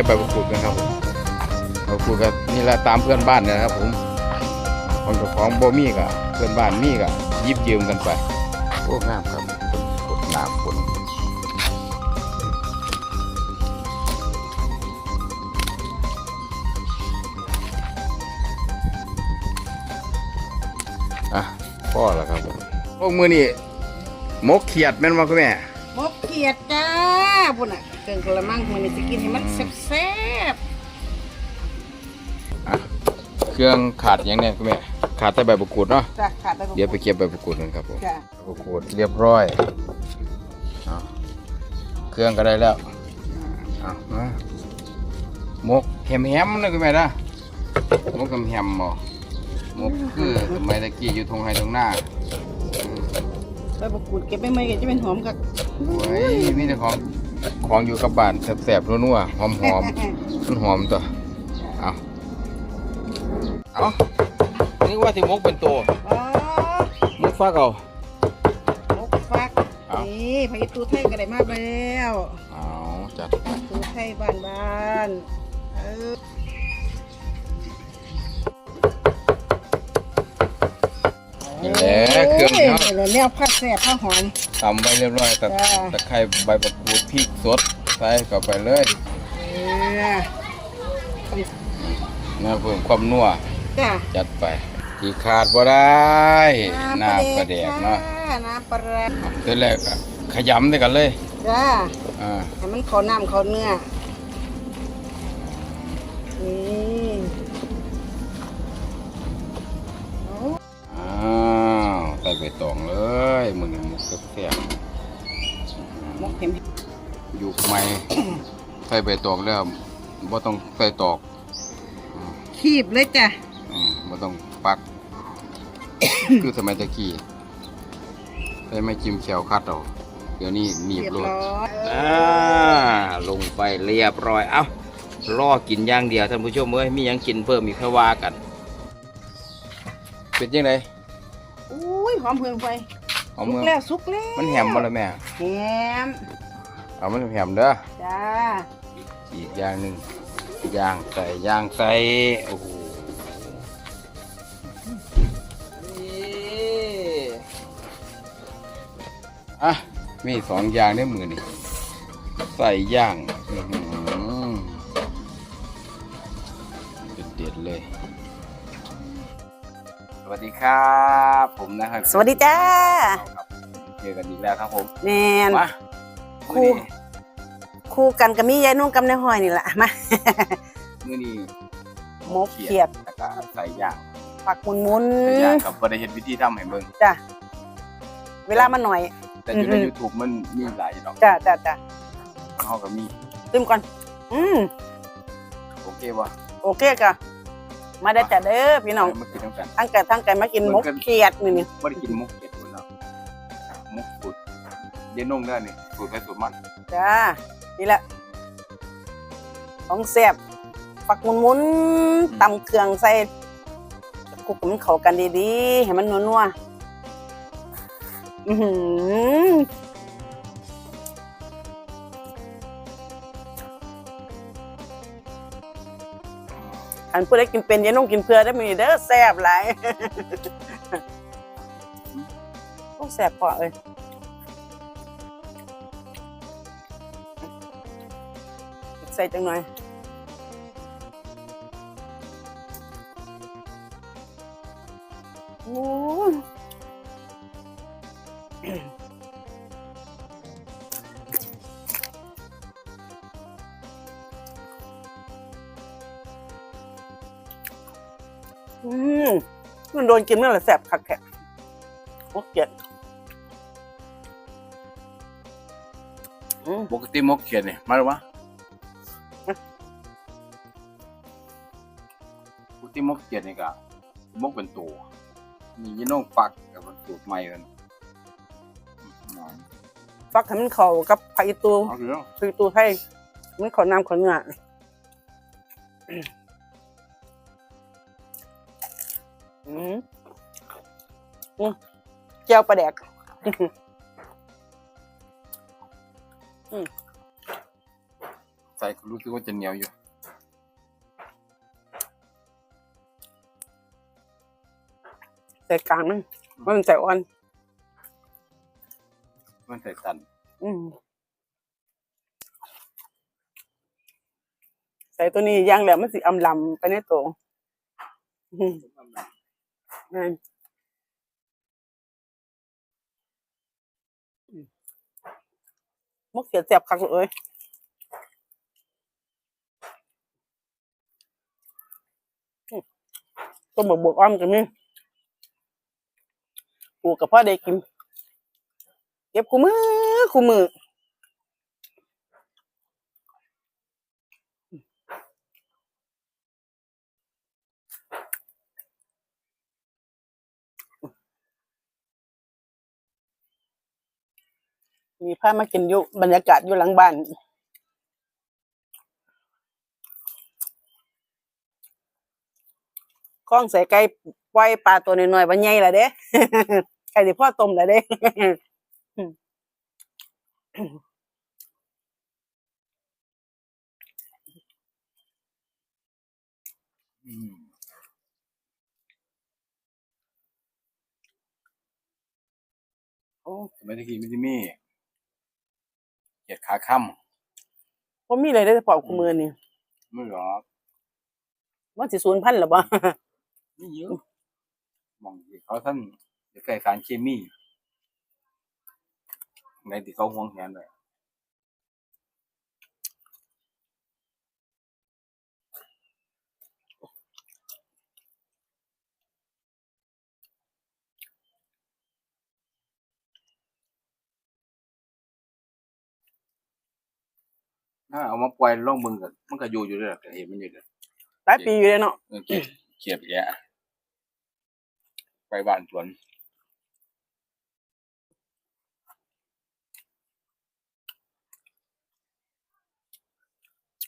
ก็บไปประกวดกันครับผมประกวดกันนี่แหละตามเพื่อนบ้านเนยนะครับ ผมคนเจ้าของบ่มีกับเพื่อนบ้านมีกับยิบยืมกันไปโอ้งามครับกดน้ำฝนอะพ่อแล้วครับผมพวกมือนี่มกเขียดแม่นมาคุณแม่มกเขียดจ้าบุญอะ กินกระมังมันจะกินให้มันแซ่บอะเครื่องขาดอย่างเนี้ยคุณแม่ขาดแต่ใบประกูดเนาะๆจ้ะขาดไปเดี๋ยวไปเก็บใบประกูดกันครับผมจ้ะใบประกูดเรียบร้อยเอาเครื่องก็ได้แล้วเอามามกแฮมๆนะคุณแม่นะมกแฮมๆบ่มกคือสมัยตะกี้อยู่ทงไฮทงหน้า ใบมะกรูดเก็บไม่เมื่อยก็จะเป็นหอมกับโอ้ยมีแต่ของ ของอยู่กับบ้านแสบๆนัวๆหอมๆมันหอมตัวเอาเอานี่ว่าที่มกเป็นตัวอ๋อมกฟักเอามกฟักเอานี่พายุตูไทยก็ได้มากแล้วเอาจัดไปตูไทยบ้านบ้านๆเออ นี่แหละเครื่องโยเนาะนี่แหละแนวผัดแซ่บผัดหอมทำไว้เรียบร้อยแต่จ้า ตะไคร้ใบมะกรูดพริกสดใส่เข้าไปเลยเออนะเพิ่มความนัวจ้ะจัดไปที่ขาดบ่ได้น้ำปลาแดกเนาะจ้น้ำปลาแดกเอาเสร็จแล้วก็ขยำด้วยกันเลยจ้าอ่าให้มันเขาน้ำเขาเนื้อนี่ ส่ใบตองเลยมือหนึ่งมุกแซ่บมกเห็มๆยุคใหม่ใส่ใบตองแล้วบ่ต้องใส่ตอกคีบเลยจ้ะอืมบ่ต้องปัก คือสมัยตะกี้ใส่ไม่จิ้มแขวคัดเอาเดี๋ยวนี้หนีบเรียบโลดร้อยอ่าลงไปเรียบร้อย เอ้ารอกินอย่างเดียวท่านผู้ชมเอ้ยมีหยังกินเพิ่มอีกค่อยว่ากัน เป็นยังไงอุ้ ยหอมเพิ่งไปเอาสุมืกอแล้วสุกแล้วมันแหมบ่ละแม่ แหมเอามันแหมเด้อ จ้าอีกอย่างหนึ่งย่างใส่ย่างใส่โอ้โหนี่อะมีสองอย่างในมือนี่ใส่ย่าง ดีครับผมนะครับสวัสดีจ้าครับเจอกันอีกแล้วครับผมแมนมาครูคู่กันกับมียายนุ่งกับนายหอยนี่แหละมามือนี้หมกเขียดแล้วก็ใส่ย่างผักมุนมุนใส่ย่างกับบริเห็นวิธีทำให้เบิ่งจ้ะเวลามันหน่อย แต่อยู่ในอือฮึ YouTube มันมีหลายดอกจ้าจ้าจ้าเขาก็มีตึมก่อนอืมโอเคบ่โอเคจ้ะ มาได้อจ้ะเด้อพี่น้องมากินน้ำกันทั้งไก่ทั้งไก่มากินหมกเขียดนี่นี่บ่ได้กินมุกเก็ดหมดแล้วมุกสุดเย็นนุ่งเด้อนี่สูตรไปสูตรมันจ้านี่แหละของแซ่บฝักมุนมุนๆตำเครื่องใส่คลุกให้มันเข้ากันดีๆให้มันนัวๆอือหือ อันผู้ใดกินเป็นยังน้องกินเพื่อได้อมีเด้อแซ่บหลายโอ้แซ่บพอเอ้ยใส่จังหน่อยโอ้ โดนกินเมื่อไหร่แสบคักแค่โอ้เกลียดอืมปกติมุกเขียดนี่มาหรือวะปกติมุกเขียดนี่ก็มุกเป็นตัวมียีนุ่งปักกับมันสูตรใหม่กันฟักให้มันเข้ากับผักอีตูเอาเรื่องผักอีตูให้มันขอน้ำขอเนื้อ เจียวปลาแดกใส่ก็รู้สึกว่าจะเหนียวอยู่ใส่กลางมันมันใส่อ่อน มันใส่ตัน อืมใส่ตัวนี้ย่างแล้วมันสิอำลำไปในตัวอืมนั่นอืม มกเขียดแสบคักเลยอืมต้มบวกบวกอ้อมกันนี่ปูกกับพ่อได้กิน เก็บคู่มือคู่มือ มีผ้ามากินอยู่บรรยากาศอยู่หลังบ้านคล้องใส่ไก่ปล่อยปลาตัวน้อยๆวันใหญ่ละเด้ไก่ที่พ่อต้มละเด้อืมโอ้สมัยตะกี้มันจะมี เกียดขาค่ผมมีอะไรได้พอคู่มือนี่ำไม่หรอกมันสิศูนย์พันหรอบ่ ไม่เยอะมองที่เขาท่านจะใส่สารเคมีในที่เขาห่วงแหนเล ถ้าเอามาปล่อยล่องมึงกันมันก็อยู่อยู่เลยเห็นมันอยู่เลยหลายปีอยู่เลยเนาะเออเขียดเขียดแยะไปบ้านสวน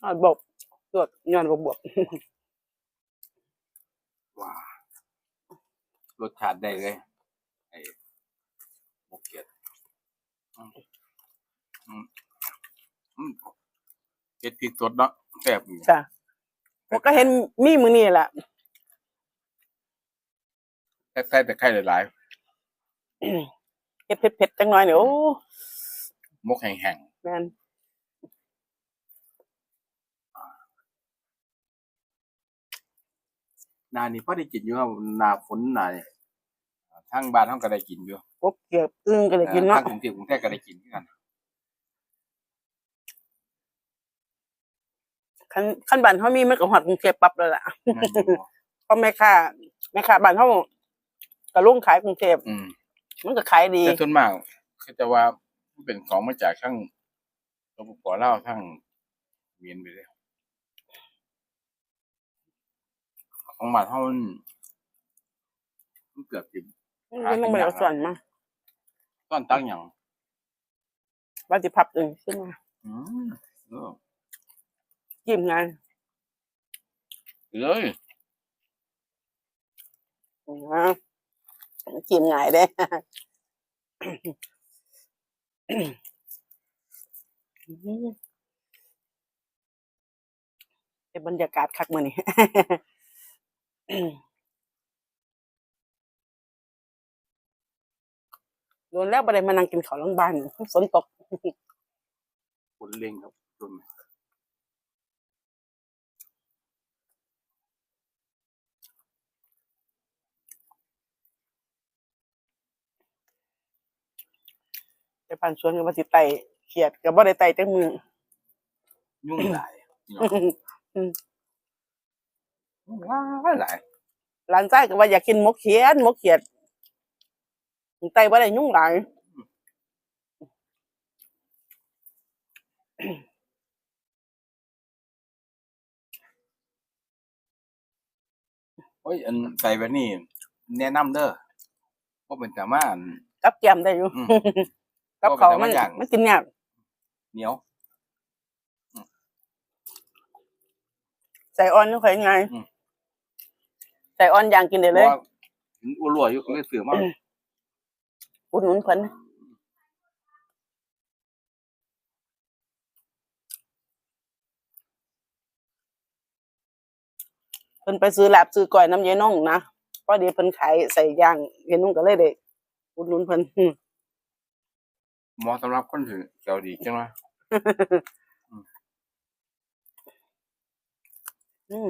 อ่าบอกตรวจย้อนบวกบวกว้ารสชาติได้เลยไอ้หมกเขียดอืมอืมอืม เห็ดพริกสดเนาะแซ่บอยู่จ้ะผมก็เห็นมีมือนี่แหละแค่ใส่แต่ไข่หลายเผ็ดเผ็ดเผ็ดจังหน่อยเนี่ยโอ้ๆหมกแห้งแม่นๆหนานี่พอได้กินอยู่ครับหนาฝนหนานี่ทางบ้านเฮาก็ได้กินอยู่กบเกือบอึ้งก็เลยกินเนาะทางกรุงเทพกรุงเทพก็ได้กินคือกัน ขั้นขั้นบ้านเขามีมันก็หอดกรุงเทพปั๊บแล้วล่ะแม่นอยู่เพราะแม่ค้าแม่ค้าบ้านเขาก็ลุงขายกรุงเทพอืมมันก็ขายดีแต่ส่วนมากเขาจะว่ามันเป็นของมาจากทั้งสปปลาวทั้งเมียนไปเลยของบ้านเฮามันมันเกือบสิมันต้องไปเอาส่วนมาต้อนตั้งหยังว่าสิพับอึ้งขึ้นมาอืมเออ จิ้มงานเลยนะจิ้มง่ายเด้เป็นบรรยากาศคักมื้อนี้โดนแล้วบ่ได้มานั่งกินข้าวหลังบ้านฝนตกคนเล็งครับจนไปผ่านสวนกับว่าสิไต่เขียดกับบ่ได้ไต่จังมือยุ่งหลายพี่น้องยุ่งหลายหลายหลานชายก็ว่าอยากกินหมกเขียดหมกเขียดไต่บ่ได้ยุ่งหลายโอ้ยอันใส่แบบนี้แนะนำเด้อว่าเป็นแต่มาอันกับแกมได้อยู่อืม กับเขาวก็มัเป็นนแต่ว่าอย่างมันกินยากเหนียว ใส่อ่อนก็ค่อยง่ายอืม ใส่อ่อนอย่างกินได้เลยว่าถึงอ้วนรัวอยู่ก็เลยซื้อมาอุดหนุนเพิ่นเพิ่นไปซื้อลาบซื้อก้อยน้ำยายน้องนะพอดีเพิ่นขายใส่ย่างยายนุ่งก็เลยได้อุดหนุนเพิ่นอืม เหมาะสำหรับคนถือเจ้าดีจังนะอืม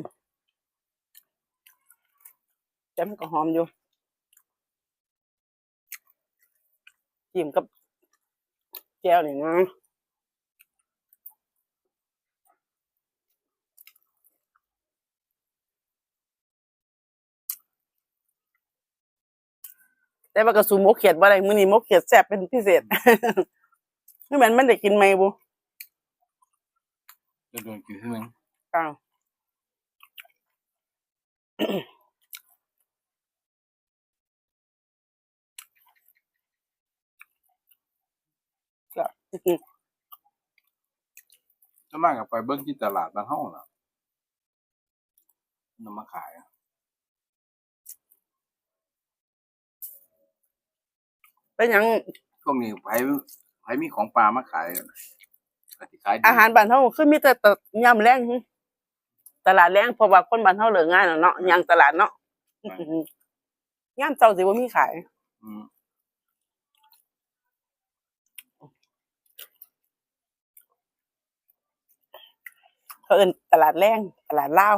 แจ่มก็หอมอยู่จิ้มกับแก้วนี่นะ แต่ว่ากระสูหมกเขียดว่าอะไรมื้อนี้หมกเขียดแซ่บเป็นพิเศษนี่มันมันได้กินไหมบุจะโดนกินทีนึงอ้าวก็ถ้ามากกับไปเบิ้งที่ตลาดบ้านเฮาน่ะนำมาขายอะ เป็นหยังช่วงนี้ไผไผมีของปลามาขายก็สิขายดีอาหารบ้านเฮาคือมีแต่ตะยำแรงหึตลาดแรงเพราะว่าคนบ้านเฮาเลิกงานแล้วเนาะยังตลาดเนาะยามเช้าสิบ่มีขาย อืมเขาเอิ้นตลาดแรงตลาดลาว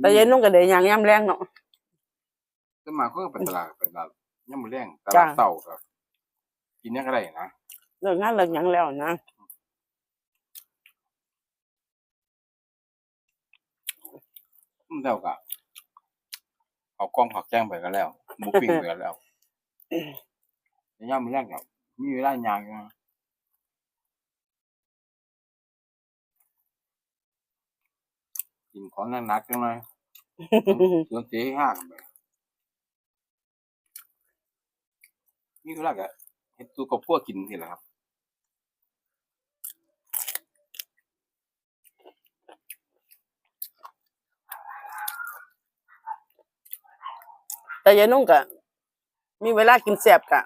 แต่ยายนุ่งก็ได้ยังยามแรงเนาะ สวนมากเขาก็ไปตลาดเป็นตลาดยามมื้อแรงตจ้ะลาดเช้าครับกินหยังก็ได้นะเลิกงานเลิกหยังแล้วนะอืมแล้วก็เอากล้องผักแจ้งไปก็แล้วหมูปิ้งไปก็แล้วยามมื้อแรงก็มีเวลาย่างอยู่นะกินของหนักๆจังเลยสวนเสียห้ากันไป นี่ก็แล้วก็เฮ็ดตู้กับพวกกินสิแหละครับแต่ยายนุ่งก็มีเวลากินแซ่บก็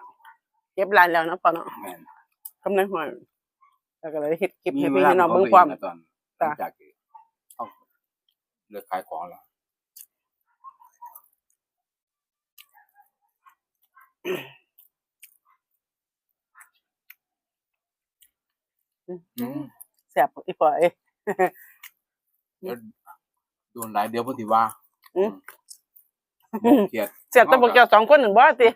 เก็บร้านแล้วเนาะปอเนาะแม่นกำลังหอยแล้วก็เลยเฮ็ดคลิปมีให้เวพี่ลาให้น้องขเบิ่งตัวความนะตอนหจ้ะลังจากที่เอาเลิกขายของแล้ว อืม แซ่บอีปอยเดี๋ยวโดนหลายเดียวเพิ่นสิว่าอืมอืมเกลียดแซ่บแต่พวกเจ้าสองคนนั่นบ่ติ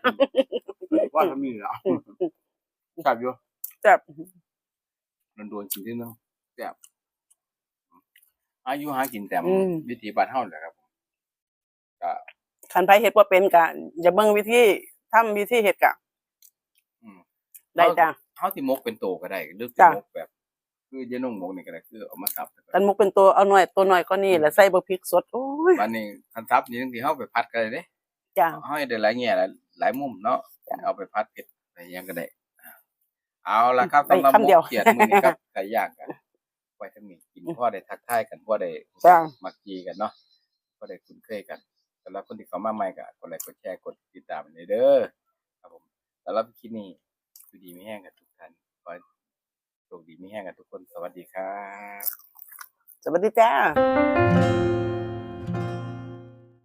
ว่าถ้ามีแล้วชอบอยู่แซ่บโดนๆกินทีนึงแซ่บอายุหากินแต่อืมวิธีบ้านเฮาแหละครับก็คันไผเฮ็ดบ่เป็นก็อย่าเบิ่งวิธีทำวิธีเฮ็ดก็อืมได้จ้ะ เฮาสิมกเป็นโตก็ได้หรือสิจ้ะมกแบบ คืออยานุ่งมกนี่ก็ได้คือเอามาสับกันมุกเป็นตัวเอาหน่อยตัวหน่อยก็นี่แล้วใส่บักพริกสดโอ้ยวันนี้คันซับนี่บางทีเฮาไปพัดก็ได้เด้จ้าเฮาให้ได้หลายแง่หลายหลายมุมเนาะเอาไปพัดเผ็ดอะไรหยังก็ได้อ่าเอาล่ะครับไปสำหรับคำเดียวหมกเขียดมื้อนี้ครับไก่ย่างกันไว้ทั้งนี้กินพอได้ทักทายกันพอได้จ้ะมักจีกันเนาะพอได้คุ้นเคยกันสำหรับคนที่เข้ามาใหม่ก็กดไลค์กดแชร์กดติดตามกันเด้อครับผมสำหรับคลิปนี้อยู่ดีมีแห้งกันทุกท่าน ขอให้โชคดีมีแห้งกันทุกคน สวัสดีครับ สวัสดีจ้า